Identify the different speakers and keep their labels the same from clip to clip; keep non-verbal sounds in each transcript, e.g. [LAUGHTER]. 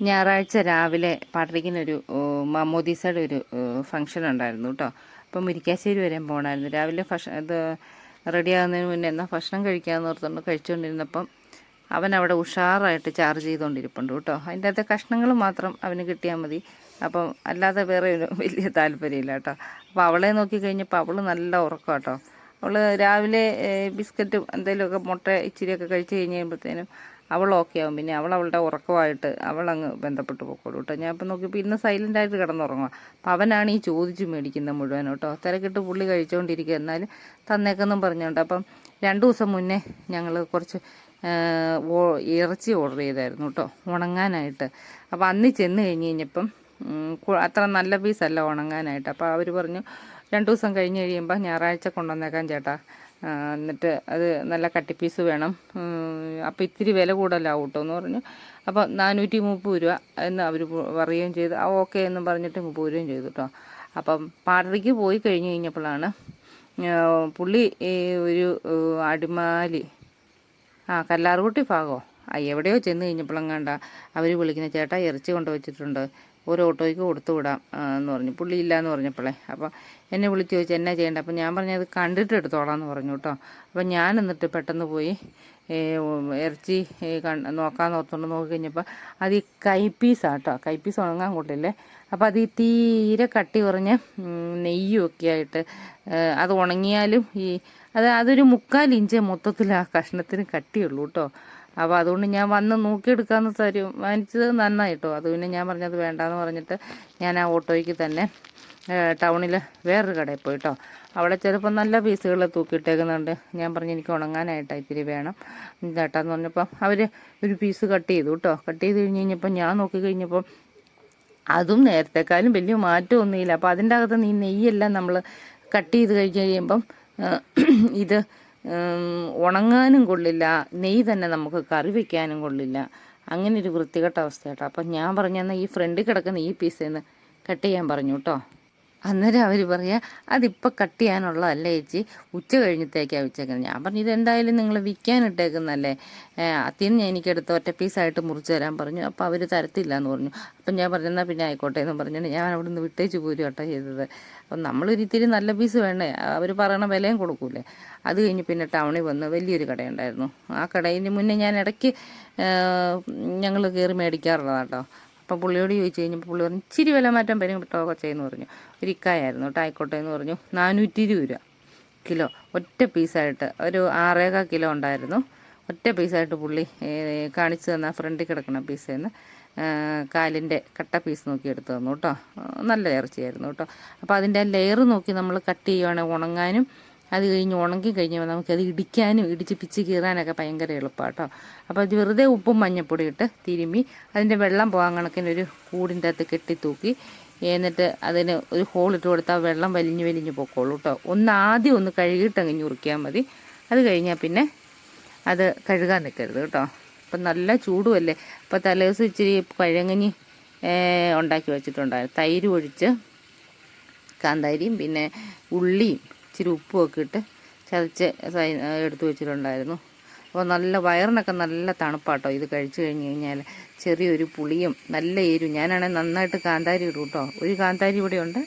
Speaker 1: ഞായറാഴ്ച രാവിലെ പാട്രിക്കിനൊരു മമ്മൂദീസയുടെ ഒരു ഫംഗ്ഷൻ ഉണ്ടായിരുന്നു കേട്ടോ അപ്പം മുരിക്കാശ്ശേരി വരെ പോകണമായിരുന്നു രാവിലെ ഭക്ഷ ഇത് റെഡിയാകുന്നതിന് മുന്നേ എന്നാൽ ഭക്ഷണം കഴിക്കാമെന്ന് ഓർത്തുകൊണ്ട് കഴിച്ചുകൊണ്ടിരുന്നപ്പം അവൻ അവിടെ ഉഷാറായിട്ട് ചാർജ് ചെയ്തുകൊണ്ടിരിപ്പുണ്ട് കേട്ടോ അതിന്റെ അകത്തെ കഷ്ണങ്ങൾ മാത്രം അവന് കിട്ടിയാൽ മതി. അപ്പം അല്ലാതെ വേറെ ഒരു വലിയ താല്പര്യമില്ല കേട്ടോ അപ്പോൾ അവളെ നോക്കി കഴിഞ്ഞപ്പോൾ അവൾ നല്ല ഉറക്കം കേട്ടോ അവൾ രാവിലെ ബിസ്ക്കറ്റും എന്തെങ്കിലുമൊക്കെ മുട്ട ഇച്ചിരിയൊക്കെ കഴിച്ച് കഴിഞ്ഞ് കഴിയുമ്പോഴത്തേനും അവൾ ഓക്കെ ആവും. പിന്നെ അവൾ അവളുടെ ഉറക്കമായിട്ട് അവളങ്ങ് ബന്ധപ്പെട്ട് പോക്കോളൂ കേട്ടോ. ഞാൻ ഇപ്പം നോക്കിയപ്പോൾ ഇന്ന് സൈലന്റ് ആയിട്ട് കിടന്നുറങ്ങുക അപ്പം അവനാണ് ഈ ചോദിച്ച് മേടിക്കുന്ന മുഴുവൻ കേട്ടോ. തിരക്കിട്ട് പുള്ളി കഴിച്ചുകൊണ്ടിരിക്കുക എന്നാലും തന്നേക്കെന്നും പറഞ്ഞുകൊണ്ട് അപ്പം രണ്ട് ദിവസം മുന്നേ ഞങ്ങൾ കുറച്ച് ഇറച്ചി ഓർഡർ ചെയ്തായിരുന്നു കേട്ടോ. ഉണങ്ങാനായിട്ട്. അപ്പോൾ അന്ന് ചെന്ന് കഴിഞ്ഞ് കഴിഞ്ഞപ്പം അത്ര നല്ല പീസല്ല ഉണങ്ങാനായിട്ട്. അപ്പോൾ അവർ പറഞ്ഞു രണ്ട് ദിവസം കഴിഞ്ഞ് കഴിയുമ്പോൾ ഞായറാഴ്ച കൊണ്ടുവന്നേക്കാം ചേട്ടാ. എന്നിട്ട് അത് നല്ല കട്ടി കട്ടിപ്പീസ് വേണം. അപ്പോൾ ഇത്തിരി വില കൂടുതലാവും കേട്ടോ എന്ന് പറഞ്ഞു. അപ്പോൾ നാനൂറ്റി മുപ്പത് രൂപ എന്ന് അവർ പറയുകയും ചെയ്തു. ആ ഓക്കെ എന്ന് പറഞ്ഞിട്ട് മുപ്പത് രൂപയും ചെയ്തു കേട്ടോ അപ്പം പാടറിക്ക് പോയി കഴിഞ്ഞ് കഴിഞ്ഞപ്പോഴാണ് പുള്ളി ഒരു അടിമാലി ആ കല്ലാർകുട്ടി ഭാഗമോ ആ എവിടെയോ ചെന്ന് കഴിഞ്ഞപ്പോഴെങ്ങാണ്ട അവർ വിളിക്കുന്ന ചേട്ടാ ഇറച്ചി കൊണ്ട് വെച്ചിട്ടുണ്ട് ഒരു ഓട്ടോയ്ക്ക് കൊടുത്തു വിടാം എന്ന് പറഞ്ഞു. പുള്ളി ഇല്ല എന്ന് പറഞ്ഞപ്പോഴേ അപ്പോൾ എന്നെ വിളിച്ച് ചോദിച്ചു എന്നാ ചെയ്യേണ്ടത് അപ്പോൾ ഞാൻ പറഞ്ഞത് കണ്ടിട്ട് എടുത്തോളാം എന്ന് പറഞ്ഞു കേട്ടോ. അപ്പോൾ ഞാൻ എന്നിട്ട് പെട്ടെന്ന് പോയി ഇറച്ചി നോക്കാൻ ഓർത്തുകൊണ്ട് നോക്കി കഴിഞ്ഞപ്പോൾ അത് ഈ കൈപ്പീസാണ് കേട്ടോ. കൈപ്പീസ് ഉണങ്ങാൻ കൊള്ളില്ലേ അപ്പോൾ അത് ഈ തീരെ കട്ടി കുറഞ്ഞ് നെയ്യും ഒക്കെ ആയിട്ട് അത് ഉണങ്ങിയാലും ഈ അത് അതൊരു മുക്കാൽ ഇഞ്ച് മൊത്തത്തിൽ ആ കഷ്ണത്തിന് കട്ടിയുള്ളൂ കേട്ടോ. അപ്പോൾ അതുകൊണ്ട് ഞാൻ വന്ന് നോക്കിയെടുക്കാമെന്ന് തരും വാങ്ങിച്ചത് നന്നായി കേട്ടോ. അത് പിന്നെ ഞാൻ പറഞ്ഞത് വേണ്ടാന്ന് പറഞ്ഞിട്ട് ഞാൻ ആ ഓട്ടോയ്ക്ക് തന്നെ ടൗണിൽ വേറൊരു കടയിൽ പോയി കേട്ടോ. അവിടെ ചിലപ്പോൾ നല്ല പീസുകൾ തൂക്കിയിട്ടേക്കുന്നുണ്ട്. ഞാൻ പറഞ്ഞു എനിക്ക് ഉണങ്ങാനായിട്ട് ഇത്തിരി വേണം. ചേട്ടാന്ന് പറഞ്ഞപ്പം അവർ ഒരു പീസ് കട്ട് ചെയ്തു കേട്ടോ. കട്ട് ചെയ്ത് കഴിഞ്ഞ് കഴിഞ്ഞപ്പോൾ ഞാൻ നോക്കി കഴിഞ്ഞപ്പം അതും നേരത്തെക്കാളും വലിയ മാറ്റമൊന്നുമില്ല. അപ്പോൾ അതിന്റെ അകത്ത് ഈ നെയ്യെല്ലാം നമ്മൾ കട്ട് ചെയ്ത് കഴിഞ്ഞ് കഴിയുമ്പം [CLEARS THROAT] ഇത് ഉണങ്ങാനും കൊള്ളില്ല നെയ്യ് തന്നെ നമുക്ക് കറി വയ്ക്കാനും കൊള്ളില്ല. അങ്ങനെ ഒരു വൃത്തികെട്ട അവസ്ഥ കേട്ടോ അപ്പം ഞാൻ പറഞ്ഞെന്നാൽ ഈ ഫ്രണ്ടിൽ കിടക്കുന്ന ഈ പീസേന്ന് കട്ട് ചെയ്യാൻ പറഞ്ഞു കേട്ടോ അന്നേരം അവർ പറയാ അതിപ്പോൾ കട്ട് ചെയ്യാനുള്ളതല്ല ചേച്ചി ഉച്ച കഴിഞ്ഞത്തേക്കാണ് വെച്ചേക്കുന്നത് ഞാൻ പറഞ്ഞു ഇതെന്തായാലും നിങ്ങൾ വിൽക്കാനിട്ടേക്കുന്നല്ലേ അതിന് ഞാൻ എനിക്ക് എടുത്ത് ഒറ്റ പീസായിട്ട് മുറിച്ച് തരാൻ പറഞ്ഞു. അപ്പോൾ അവർ തരത്തില്ല എന്ന് പറഞ്ഞു. അപ്പം ഞാൻ പറഞ്ഞു എന്നാൽ പിന്നെ ആയിക്കോട്ടെ എന്ന് പറഞ്ഞിട്ട് ഞാൻ അവിടെ നിന്ന് വിട്ടേച്ച് പോരും കേട്ടോ ചെയ്തത്. അപ്പം നമ്മളൊരു ഇത്തിരി നല്ല പീസ് വേണ്ടേ? അവർ പറയണ വിലയും കൊടുക്കൂലേ? അത് കഴിഞ്ഞ് പിന്നെ ടൗണിൽ വന്ന് വലിയൊരു കടയുണ്ടായിരുന്നു. ആ കടയിന് മുന്നേ ഞാൻ ഇടയ്ക്ക് ഞങ്ങൾ കയറി മേടിക്കാറുള്ളതാണ് കേട്ടോ അപ്പം പുള്ളിയോട് ചോദിച്ചു കഴിഞ്ഞപ്പോൾ പുള്ളി പറഞ്ഞു ഇച്ചിരി വില മാറ്റം വരും കേട്ടോ കൊച്ചേന്ന് പറഞ്ഞു. ഒരു ഇക്കായായിരുന്നു കേട്ടോ ആയിക്കോട്ടെ എന്ന് പറഞ്ഞു. നാനൂറ്റി ഇരുപത് രൂപ കിലോ ഒറ്റ പീസായിട്ട് ഒരു ആറേകാ കിലോ ഉണ്ടായിരുന്നു. ഒറ്റ പീസായിട്ട് പുള്ളി കാണിച്ചു തന്ന ഫ്രണ്ടിൽ കിടക്കുന്ന പീസേന്ന് കാലിന്റെ കട്ട പീസ് നോക്കി എടുത്തു തന്നു കേട്ടോ. നല്ല ഇറച്ചിയായിരുന്നു കേട്ടോ. അപ്പോൾ അതിന്റെ ലെയർ നോക്കി നമ്മൾ കട്ട് ചെയ്യുവാണെങ്കിൽ ഉണങ്ങാനും അത് കഴിഞ്ഞ് ഉണങ്ങി കഴിഞ്ഞാൽ നമുക്കത് ഇടിക്കാനും ഇടിച്ച് പിച്ച് കീറാനൊക്കെ ഭയങ്കര എളുപ്പമാണ് കേട്ടോ അപ്പോൾ അത് വെറുതെ ഉപ്പും മഞ്ഞപ്പൊടി ഇട്ട് തിരുമ്മി അതിന്റെ വെള്ളം പോകാൻ കണക്കിന് ഒരു കൂടിന്റെ അകത്ത് കെട്ടി തൂക്കി എന്നിട്ട് അതിന് ഒരു ഹോൾ ഇട്ട് കൊടുത്താൽ വെള്ളം വലിഞ്ഞ് വലിഞ്ഞ് പൊക്കോളൂ കേട്ടോ. ഒന്ന് ആദ്യം ഒന്ന് കഴുകിയിട്ട് അങ്ങ് മതി. അത് കഴിഞ്ഞാൽ പിന്നെ അത് കഴുകാൻ നിൽക്കരുത് കേട്ടോ. അപ്പം നല്ല ചൂടുമല്ലേ? അപ്പോൾ തലേദിവസം ഇച്ചിരി പഴങ്ങഞ്ഞി ഉണ്ടാക്കി വെച്ചിട്ടുണ്ടായിരുന്നു. തൈര് ഒഴിച്ച് കാന്താരിയും പിന്നെ ഉള്ളിയും ഇച്ചിരി ഉപ്പുമൊക്കെ ഇട്ട് ചതച്ച് എടുത്തു വെച്ചിട്ടുണ്ടായിരുന്നു. അപ്പോൾ നല്ല വയറിനൊക്കെ നല്ല തണുപ്പാട്ടോ. ഇത് കഴിച്ചു കഴിഞ്ഞ് കഴിഞ്ഞാൽ ചെറിയൊരു പുളിയും നല്ല എരിവും. ഞാനാണെങ്കിൽ നന്നായിട്ട് കാന്താരി ഇടും കേട്ടോ ഒരു കാന്താരി ഇവിടെ ഉണ്ട്.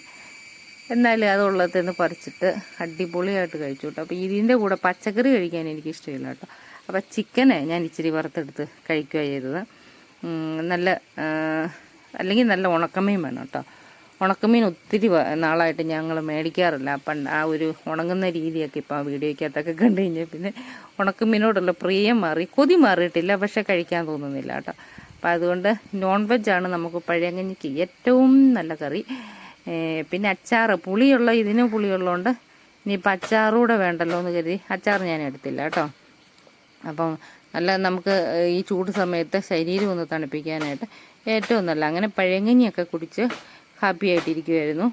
Speaker 1: എന്നാലും അതുള്ളത്തിൽ നിന്ന് പറിച്ചിട്ട് അടിപൊളിയായിട്ട് കഴിച്ചു കേട്ടോ അപ്പോൾ ഇതിന്റെ കൂടെ പച്ചക്കറി കഴിക്കാൻ എനിക്ക് ഇഷ്ടമില്ല കേട്ടോ അപ്പോൾ ചിക്കനെ ഞാൻ ഇച്ചിരി വറുത്തെടുത്ത് കഴിക്കുക ചെയ്തത്. നല്ല അല്ലെങ്കിൽ നല്ല ഉണക്കമീൻ വേണം കേട്ടോ ഉണക്കമീൻ ഒത്തിരി നാളായിട്ട് ഞങ്ങൾ മേടിക്കാറില്ല. പണ്ട് ആ ഒരു ഉണങ്ങുന്ന രീതിയൊക്കെ ഇപ്പോൾ ആ വീഡിയോയ്ക്കകത്തൊക്കെ കണ്ടു കഴിഞ്ഞാൽ പിന്നെ ഉണക്കമീനോടുള്ള പ്രിയം മാറി കൊതി മാറിയിട്ടില്ല പക്ഷേ കഴിക്കാൻ തോന്നുന്നില്ല കേട്ടോ. അപ്പോൾ അതുകൊണ്ട് നോൺ വെജാണ് നമുക്ക് പഴയങ്ങഞ്ഞിക്ക് ഏറ്റവും നല്ല കറി. പിന്നെ അച്ചാറ് പുളിയുള്ള ഇതിന് പുളിയുള്ളതുകൊണ്ട് ഇനിയിപ്പോൾ അച്ചാറൂടെ വേണ്ടല്ലോ എന്ന് കരുതി അച്ചാർ ഞാൻ എടുത്തില്ല കേട്ടോ. അപ്പം നല്ല നമുക്ക് ഈ ചൂട് സമയത്ത് ശരീരം ഒന്ന് തണുപ്പിക്കാനായിട്ട് ഏറ്റവും നല്ല അങ്ങനെ പഴങ്ങഞ്ഞിയൊക്കെ കുടിച്ച് ഹാപ്പി ആയിട്ടിരിക്കുമായിരുന്നു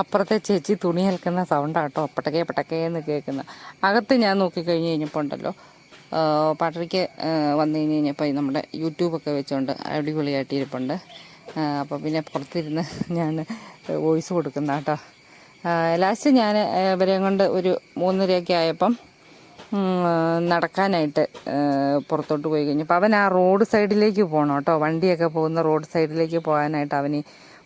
Speaker 1: അപ്പുറത്തെ ചേച്ചി തുണി അലക്കുന്ന സൗണ്ടാട്ടോ പട്ടക്കേ പട്ടക്കേ എന്ന് കേൾക്കുന്ന. അകത്ത് ഞാൻ നോക്കിക്കഴിഞ്ഞ് കഴിഞ്ഞപ്പോൾ ഉണ്ടല്ലോ ആ, വന്നു കഴിഞ്ഞ് കഴിഞ്ഞപ്പോൾ നമ്മുടെ യൂട്യൂബൊക്കെ വെച്ചുകൊണ്ട് അടിപൊളിയായിട്ട് ഇരിപ്പുണ്ട്. അപ്പോൾ പിന്നെ പുറത്തിരുന്ന് ഞാൻ വോയിസ് കൊടുക്കുന്ന കേട്ടോ ലാസ്റ്റ് ഞാൻ ഇവരെയും കൊണ്ട് ഒരു മൂന്നരയൊക്കെ ആയപ്പം നടക്കാനായിട്ട് പുറത്തോട്ട് പോയി കഴിഞ്ഞപ്പോൾ അവൻ ആ റോഡ് സൈഡിലേക്ക് പോകണം കേട്ടോ. വണ്ടിയൊക്കെ പോകുന്ന റോഡ് സൈഡിലേക്ക് പോകാനായിട്ട് അവന്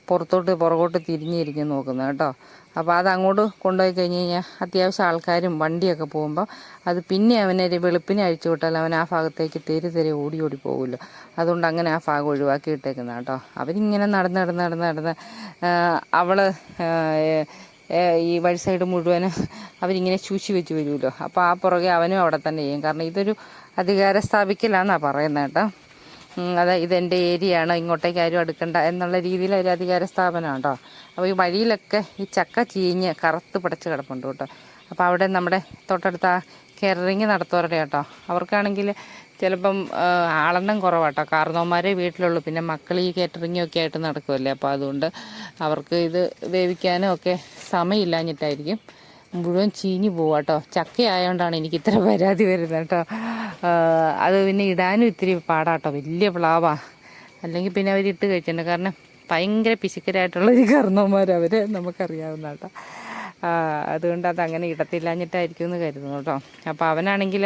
Speaker 1: പുറത്തോട്ട് പുറകോട്ട് തിരിഞ്ഞിരിക്കും നോക്കുന്നത് കേട്ടോ. അപ്പോൾ അത് അങ്ങോട്ട് കൊണ്ടുപോയി കഴിഞ്ഞ് കഴിഞ്ഞാൽ അത്യാവശ്യം ആൾക്കാരും വണ്ടിയൊക്കെ പോകുമ്പോൾ അത് പിന്നെ അവനെ വെളുപ്പിനെ അഴിച്ചു വിട്ടാൽ അവൻ ആ ഭാഗത്തേക്ക് തെരി തെരി ഓടി ഓടി പോകുമല്ലോ അതുകൊണ്ട് അങ്ങനെ ആ ഭാഗം ഒഴിവാക്കി ഇട്ടേക്കുന്നത് കേട്ടോ. അവരിങ്ങനെ നടന്ന് നടന്ന് നടന്ന് നടന്ന് ഏ, ഈ വഴി സൈഡ് മുഴുവനും അവരിങ്ങനെ ചൂച്ചി വെച്ച് വരുമല്ലോ. അപ്പോൾ ആ പുറകെ അവനും അവിടെ തന്നെ ചെയ്യും. കാരണം ഇതൊരു അധികാര സ്ഥാപിക്കലാണെന്നാണ് പറയുന്നത് കേട്ടോ. അതെ ഇതെന്റെ ഏരിയ ആണ് ഇങ്ങോട്ടേക്ക് ആരും അടുക്കണ്ട എന്നുള്ള രീതിയിൽ ഒരു അധികാര സ്ഥാപനമാണ് കേട്ടോ. അപ്പോൾ ഈ വഴിയിലൊക്കെ ഈ ചക്ക ചീഞ്ഞ് കറുത്ത് പിടച്ച് കിടപ്പുണ്ട് കേട്ടോ. അപ്പോൾ അവിടെ നമ്മുടെ തൊട്ടടുത്ത കെയറിങ് നടത്തുവരുടെ കേട്ടോ. അവർക്കാണെങ്കിൽ ചിലപ്പം ആളെണ്ണം കുറവാട്ടോ. കാർന്നോന്മാരെ വീട്ടിലുള്ളൂ. പിന്നെ മക്കൾ ഈ ഒക്കെ ആയിട്ട് നടക്കുമല്ലേ അപ്പോൾ അതുകൊണ്ട് അവർക്ക് ഇത് വേവിക്കാനും ഒക്കെ സമയമില്ലാഞ്ഞിട്ടായിരിക്കും മുഴുവൻ ചീഞ്ഞു പോവാ കേട്ടോ ചക്ക ആയതുകൊണ്ടാണ് എനിക്ക് ഇത്ര പരാതി വരുന്നത് കേട്ടോ. അത് പിന്നെ ഇടാനും ഇത്തിരി പാടാട്ടോ. വലിയ പ്ലാവാ. അല്ലെങ്കിൽ പിന്നെ അവരിട്ട് കഴിച്ചിട്ടുണ്ട് കാരണം ഭയങ്കര പിശുക്കരായിട്ടുള്ള ഒരു അവർ നമുക്കറിയാവുന്ന കേട്ടോ അതുകൊണ്ട് അത് അങ്ങനെ ഇടത്തില്ലാഞ്ഞിട്ടായിരിക്കും എന്ന് കരുതുന്നു കേട്ടോ. അപ്പോൾ അവനാണെങ്കിൽ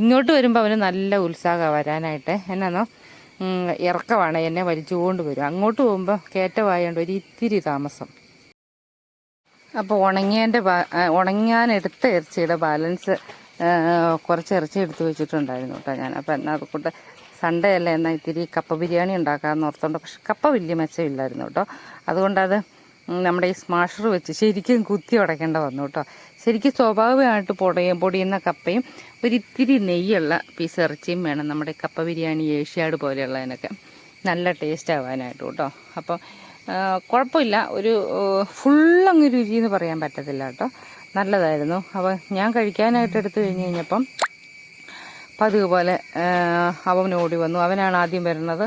Speaker 1: ഇങ്ങോട്ട് വരുമ്പോൾ അവന് നല്ല ഉത്സാഹമാണ് വരാനായിട്ട്. എന്നാന്നോ? ഇറക്കമാണ് എന്നെ വലിച്ചുകൊണ്ട് വരും. അങ്ങോട്ട് പോകുമ്പോൾ കയറ്റമായതുകൊണ്ട് ഒരു ഇത്തിരി താമസം. അപ്പോൾ ഉണങ്ങിയതിന്റെ ഉണങ്ങാൻ എടുത്ത ഇറച്ചിയുടെ ബാലൻസ് കുറച്ച് ഇറച്ചി എടുത്ത് വെച്ചിട്ടുണ്ടായിരുന്നു കേട്ടോ ഞാൻ. അപ്പോൾ എന്നാൽ അതുകൊണ്ട് സൺഡേ അല്ലേ എന്നാൽ ഇത്തിരി കപ്പ ബിരിയാണി ഉണ്ടാക്കാമെന്ന് ഓർത്തുകൊണ്ട് പക്ഷെ കപ്പ വലിയ മെച്ചമില്ലായിരുന്നു കേട്ടോ. അതുകൊണ്ടത് നമ്മുടെ ഈ സ്മാഷർ വെച്ച് ശരിക്കും കുത്തി ഉടയ്ക്കേണ്ട വന്നു കേട്ടോ. ശരിക്കും സ്വാഭാവികമായിട്ട് പൊടയും പൊടിയുന്ന കപ്പയും ഒരിത്തിരി നെയ്യുള്ള പീസ് ഇറച്ചിയും വേണം നമ്മുടെ കപ്പ ബിരിയാണി ഏഷ്യാഡ് പോലെയുള്ളതിനൊക്കെ. നല്ല ടേസ്റ്റ് ആവാനായിട്ട് കേട്ടോ. അപ്പോൾ കുഴപ്പമില്ല. ഒരു ഫുള്ളങ്ങ് രുചി എന്ന് പറയാൻ പറ്റത്തില്ല കേട്ടോ. നല്ലതായിരുന്നു. അപ്പോൾ ഞാൻ കഴിക്കാനായിട്ട് എടുത്തു കഴിഞ്ഞ് കഴിഞ്ഞപ്പം പതിവ് പോലെ അവൻ ഓടി വന്നു. അവനാണ് ആദ്യം വരുന്നത്.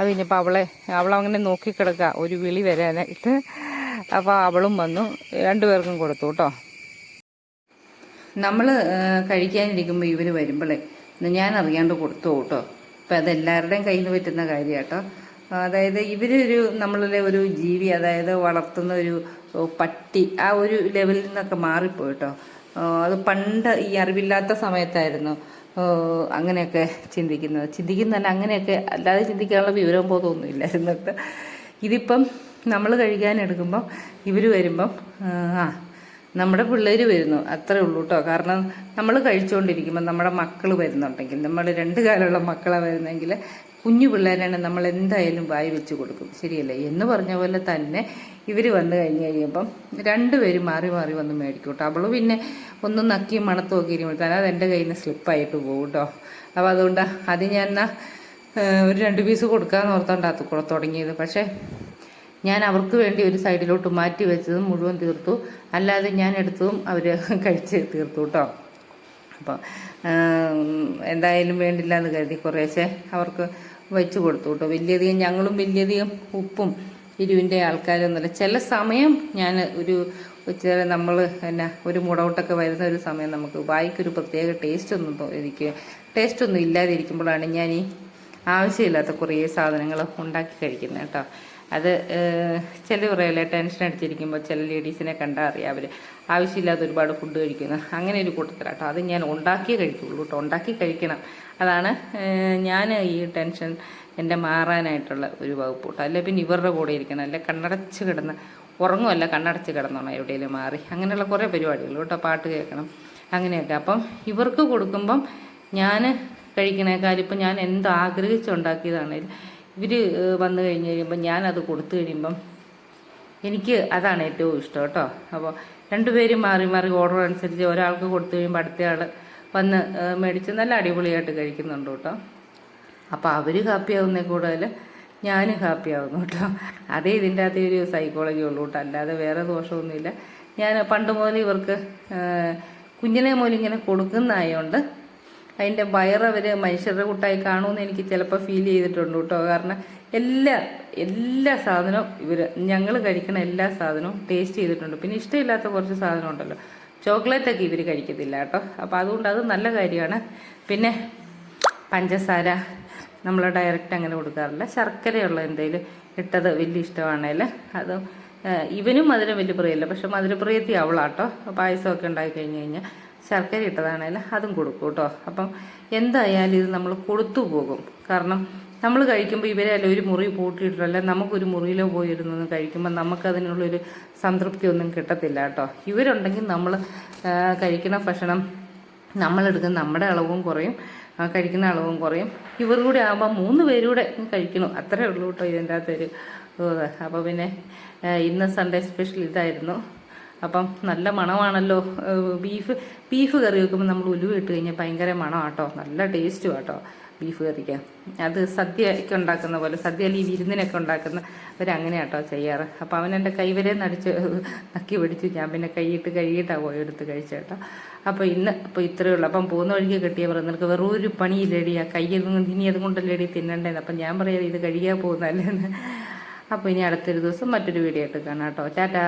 Speaker 1: അത് കഴിഞ്ഞപ്പോൾ അവളെ അവളങ്ങനെ നോക്കിക്കിടക്കുക. ഒരു വിളി വരാനായിട്ട് അപ്പോൾ അവളും വന്നു. രണ്ടുപേർക്കും കൊടുത്തു കേട്ടോ. നമ്മൾ കഴിക്കാനിരിക്കുമ്പോൾ ഇവർ വരുമ്പോഴേ ഞാൻ അറിയാണ്ട് കൊടുത്തു കേട്ടോ. അപ്പം അതെല്ലാവരുടെയും കയ്യിൽ നിന്ന് പറ്റുന്ന കാര്യം കേട്ടോ അതായത് ഇവരൊരു നമ്മളിലെ ഒരു ജീവി അതായത് വളർത്തുന്ന ഒരു പട്ടി ആ ഒരു ലെവലിൽ നിന്നൊക്കെ മാറിപ്പോയി കേട്ടോ അത് പണ്ട് ഈ അറിവില്ലാത്ത സമയത്തായിരുന്നു അങ്ങനെയൊക്കെ ചിന്തിക്കുന്നത്. ചിന്തിക്കുന്നതല്ല അങ്ങനെയൊക്കെ അല്ലാതെ ചിന്തിക്കാനുള്ള വിവരം ബോധമൊന്നും ഇല്ലായിരുന്നു ഇതിപ്പം നമ്മൾ കഴിക്കാൻ കഴിക്കാനെടുക്കുമ്പം ഇവർ വരുമ്പം ആ നമ്മുടെ പിള്ളേർ വരുന്നു. അത്രേ ഉള്ളൂ കേട്ടോ കാരണം നമ്മൾ കഴിച്ചുകൊണ്ടിരിക്കുമ്പോൾ നമ്മുടെ മക്കൾ വരുന്നുണ്ടെങ്കിൽ നമ്മൾ രണ്ട് കാലമുള്ള മക്കളെ വരുന്നെങ്കിൽ കുഞ്ഞു പിള്ളേരാണ് നമ്മൾ എന്തായാലും വായി വെച്ച് കൊടുക്കും. ശരിയല്ലേ? എന്ന് പറഞ്ഞ പോലെ തന്നെ ഇവർ വന്നു കഴിഞ്ഞ് കഴിയുമ്പം രണ്ടുപേരും മാറി മാറി വന്ന് മേടിക്കും കേട്ടോ അവൾ പിന്നെ ഒന്ന് നക്കി മണത്തോക്കി നോക്കി ഇരിക്കുമ്പോഴത്തേനും അത് എന്റെ കയ്യിൽ നിന്ന് സ്ലിപ്പായിട്ട് പോകും കേട്ടോ അപ്പോൾ അതുകൊണ്ട് അത് ഞാൻ ഒരു രണ്ട് പീസ് കൊടുക്കാമെന്ന് ഓർത്തോണ്ടാത്ത് കൂടെ തുടങ്ങിയത്. പക്ഷേ ഞാൻ അവർക്ക് വേണ്ടി ഒരു സൈഡിലോട്ട് മാറ്റി വെച്ചതും മുഴുവൻ തീർത്തു. അല്ലാതെ ഞാൻ എടുത്തതും അവർ [LAUGHS] കഴിച്ച് തീർത്തു കേട്ടോ. അപ്പോൾ എന്തായാലും വേണ്ടില്ല എന്ന് കരുതി കുറേശ്ശെ അവർക്ക് വെച്ച് കൊടുത്തു കേട്ടോ. വലിയധികം ഞങ്ങളും വലിയധികം ഉപ്പും ഇരുവിന്റെ ആൾക്കാരൊന്നുമില്ല. ചില സമയം ഞാൻ ഒരു ചില നമ്മൾ എന്നാ ഒരു മുടവട്ടൊക്കെ വരുന്ന ഒരു സമയം നമുക്ക് വായിക്കൊരു പ്രത്യേക ടേസ്റ്റ് ഒന്നും എനിക്ക് ടേസ്റ്റ് ഒന്നും ഇല്ലാതിരിക്കുമ്പോഴാണ് ഞാൻ ഈ ആവശ്യമില്ലാത്ത കുറേ സാധനങ്ങൾ ഉണ്ടാക്കി കഴിക്കുന്നത് കേട്ടോ. അത് ചില പറയല്ലേ ടെൻഷൻ അടിച്ചിരിക്കുമ്പോൾ ചില ലേഡീസിനെ കണ്ടാൽ അറിയാം അവർ ആവശ്യമില്ലാത്ത ഒരുപാട് ഫുഡ് കഴിക്കുന്നു. അങ്ങനെ ഒരു കൂട്ടത്തിലാട്ടോ. അത് ഞാൻ ഉണ്ടാക്കിയേ കഴിക്കുള്ളൂ കേട്ടോ ഉണ്ടാക്കി കഴിക്കണം. അതാണ് ഞാൻ ഈ ടെൻഷൻ എന്റെ മാറാനായിട്ടുള്ള ഒരു വകുപ്പ് കേട്ടോ അല്ലെ പിന്നെ ഇവരുടെ കൂടെ ഇരിക്കണം. അല്ലെ കണ്ണടച്ച് കിടന്ന് ഉറങ്ങുമല്ല കണ്ണടച്ച് കിടന്നോണം എവിടെയെങ്കിലും മാറി. അങ്ങനെയുള്ള കുറേ പരിപാടികൾ കേട്ടോ പാട്ട് കേൾക്കണം. അങ്ങനെയൊക്കെ. അപ്പം ഇവർക്ക് കൊടുക്കുമ്പം ഞാൻ കഴിക്കണേക്കാൾ ഇപ്പം ഞാൻ എന്ത് ആഗ്രഹിച്ചുണ്ടാക്കിയതാണേലും ഇവർ വന്നു കഴിഞ്ഞ് കഴിയുമ്പോൾ ഞാനത് കൊടുത്തു കഴിയുമ്പം എനിക്ക് അതാണ് ഏറ്റവും ഇഷ്ടം കേട്ടോ. അപ്പോൾ രണ്ടുപേരും മാറി മാറി ഓർഡർ അനുസരിച്ച് ഒരാൾക്ക് കൊടുത്തു കഴിയുമ്പോൾ അടുത്തയാൾ വന്ന് മേടിച്ച് നല്ല അടിപൊളിയായിട്ട് കഴിക്കുന്നുണ്ട് കേട്ടോ. അപ്പോൾ അവർ ഹാപ്പി ആവുന്നേ കൂടുതൽ ഞാനും ഹാപ്പി ആവുന്നു കേട്ടോ. അതേ ഇതിന്റെ അകത്ത് ഒരു സൈക്കോളജി ഉള്ളൂ കേട്ടോ. അല്ലാതെ വേറെ ദോഷമൊന്നുമില്ല. ഞാൻ പണ്ട് മുതൽ ഇവർക്ക് കുഞ്ഞിനെ മുതൽ ഇങ്ങനെ കൊടുക്കുന്നതായതുകൊണ്ട് അതിന്റെ വയറവർ മനുഷ്യരുടെ കൂട്ടായി കാണുമെന്ന് എനിക്ക് ചിലപ്പോൾ ഫീൽ ചെയ്തിട്ടുണ്ട് കേട്ടോ. കാരണം എല്ലാ എല്ലാ സാധനവും ഇവർ ഞങ്ങൾ കഴിക്കണ എല്ലാ സാധനവും ടേസ്റ്റ് ചെയ്തിട്ടുണ്ട്. പിന്നെ ഇഷ്ടമില്ലാത്ത കുറച്ച് സാധനം ഉണ്ടല്ലോ. ചോക്ലേറ്റൊക്കെ ഇവർ കഴിക്കത്തില്ല കേട്ടോ. അപ്പോൾ അതുകൊണ്ട് അത് നല്ല കാര്യമാണ്. പിന്നെ പഞ്ചസാര നമ്മൾ ഡയറക്റ്റ് അങ്ങനെ കൊടുക്കാറില്ല. ശർക്കരയുള്ള എന്തെങ്കിലും ഇട്ടത് വലിയ ഇഷ്ടമാണേൽ അത് ഇവനും മധുരം വലിയ പ്രിയല്ല. പക്ഷെ മധുരപ്രിയത്തി അവളാട്ടോ. പായസമൊക്കെ ഉണ്ടാക്കി കഴിഞ്ഞ് കഴിഞ്ഞാൽ ശർക്കര ഇട്ടതാണേൽ അതും കൊടുക്കും കേട്ടോ. അപ്പം എന്തായാലും ഇത് നമ്മൾ കൊടുത്തു പോകും. കാരണം നമ്മൾ കഴിക്കുമ്പോൾ ഇവരെല്ലാം ഒരു മുറി പൂട്ടിയിട്ടുള്ള നമുക്കൊരു മുറിയിലോ പോയിരുന്നൊന്നും കഴിക്കുമ്പോൾ നമുക്കതിനുള്ളൊരു സംതൃപ്തി ഒന്നും കിട്ടത്തില്ല കേട്ടോ. ഇവരുണ്ടെങ്കിൽ നമ്മൾ കഴിക്കുന്ന ഭക്ഷണം നമ്മളെടുക്കുന്ന നമ്മുടെ അളവും കുറയും കഴിക്കുന്ന അളവും കുറയും. ഇവർ കൂടെ ആകുമ്പോൾ മൂന്ന് പേരൂടെ കഴിക്കണം. അത്രേ ഉള്ളൂ കേട്ടോ ഇതിന്റെ അകത്തൊരു അപ്പോൾ പിന്നെ ഇന്ന് സൺഡേ സ്പെഷ്യൽ ഇതായിരുന്നു. അപ്പം നല്ല മണമാണല്ലോ. ബീഫ് ബീഫ് കറി വെക്കുമ്പോൾ നമ്മൾ ഉലുവ ഇട്ട് കഴിഞ്ഞാൽ ഭയങ്കര മണമാട്ടോ. നല്ല ടേസ്റ്റും ആട്ടോ ബീഫ് കറിക്ക്. അത് സദ്യയൊക്കെ ഉണ്ടാക്കുന്ന പോലെ സദ്യ അല്ലെങ്കിൽ വിരുന്നിനൊക്കെ ഉണ്ടാക്കുന്ന അവരങ്ങനെ ആട്ടോ ചെയ്യാറ്. അപ്പോൾ അവൻ എന്റെ കൈവരെ നടിച്ച് നക്കി പിടിച്ചു. ഞാൻ പിന്നെ കൈയിട്ട് കഴുകിയിട്ടാണ് പോയി എടുത്ത് കഴിച്ചേട്ടോ അപ്പോൾ ഇന്ന് അപ്പോൾ ഇത്രയേ ഉള്ളൂ. അപ്പം പോകുന്ന വഴിക്ക് കിട്ടിയവർ നിനക്ക് വെറും ഒരു പണിയില്ലേടി? ആ കയ്യിൽ ഇനി അതുകൊണ്ടല്ലേടി തിന്നണ്ടേന്ന്. അപ്പം ഞാൻ പറയാം ഇത് കഴിക്കാൻ പോകുന്നതല്ലേ അപ്പോൾ ഇനി അടുത്തൊരു ദിവസം മറ്റൊരു വീഡിയോ ആയിട്ട് കാണാം കേട്ടോ ടാറ്റാ.